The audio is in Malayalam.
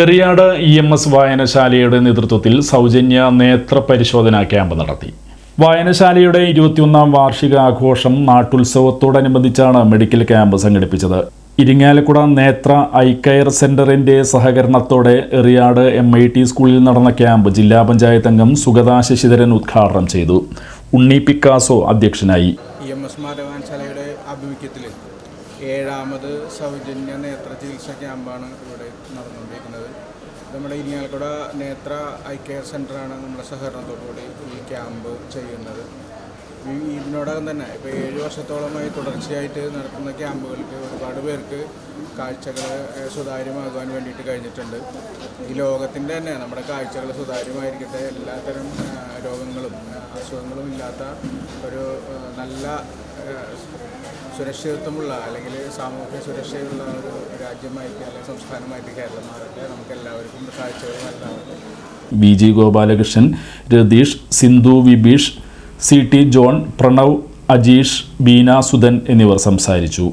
എറിയാട് ഇ എം എസ് വായനശാലയുടെ നേതൃത്വത്തിൽ സൗജന്യ നേത്ര പരിശോധനാ ക്യാമ്പ് നടത്തി. വായനശാലയുടെ ഇരുപത്തിയൊന്നാം വാർഷിക ആഘോഷം നാട്ടുത്സവത്തോടനുബന്ധിച്ചാണ് മെഡിക്കൽ ക്യാമ്പ് സംഘടിപ്പിച്ചത്. ഇരിങ്ങാലക്കുട നേത്ര ഐ കെയർ സെന്ററിന്റെ സഹകരണത്തോടെ എറിയാട് എം ഐ ടി സ്കൂളിൽ നടന്ന ക്യാമ്പ് ജില്ലാ പഞ്ചായത്ത് അംഗം സുഗതാ ശശിധരൻ ഉദ്ഘാടനം ചെയ്തു. ഉണ്ണി പിക്കാസോ അധ്യക്ഷനായി. ഏഴാമത് സൗജന്യ നേത്ര ചികിത്സ ക്യാമ്പാണ് ഇവിടെ നടന്നുകൊണ്ടിരിക്കുന്നത്. നമ്മുടെ ഇരിങ്ങാലക്കുട നേത്ര ഐ കെയർ സെന്ററാണ് നമ്മുടെ സഹകരണത്തോടുകൂടി ഈ ക്യാമ്പ് ചെയ്യുന്നത്. ഇതിനോടകം തന്നെ ഇപ്പോൾ ഏഴ് വർഷത്തോളമായി തുടർച്ചയായിട്ട് നടത്തുന്ന ക്യാമ്പുകൾക്ക് ഒരുപാട് പേർക്ക് കാഴ്ചകൾ സുതാര്യമാകുവാൻ വേണ്ടിയിട്ട് കഴിഞ്ഞിട്ടുണ്ട്. ഈ ലോകത്തിന്റെ തന്നെ നമ്മുടെ കാഴ്ചകൾ സുതാര്യമായിരിക്കട്ടെ എല്ലാത്തരം രോഗങ്ങളും അസുഖങ്ങളും ഇല്ലാത്ത ഒരു നല്ല സുരക്ഷിതത്വമുള്ള അല്ലെങ്കിൽ സാമൂഹ്യ സുരക്ഷയുള്ള ഒരു രാജ്യമായിട്ട് അല്ലെങ്കിൽ സംസ്ഥാനമായിട്ട് കേരളം മാറട്ടെ. നമുക്ക് എല്ലാവർക്കും കാഴ്ചകൾ B G Gopalakrishnan Ratheesh Sindhu Vibeesh C T John Pranav Ajeesh Beena Sudhan എന്നിവർ സംസാരിച്ചു.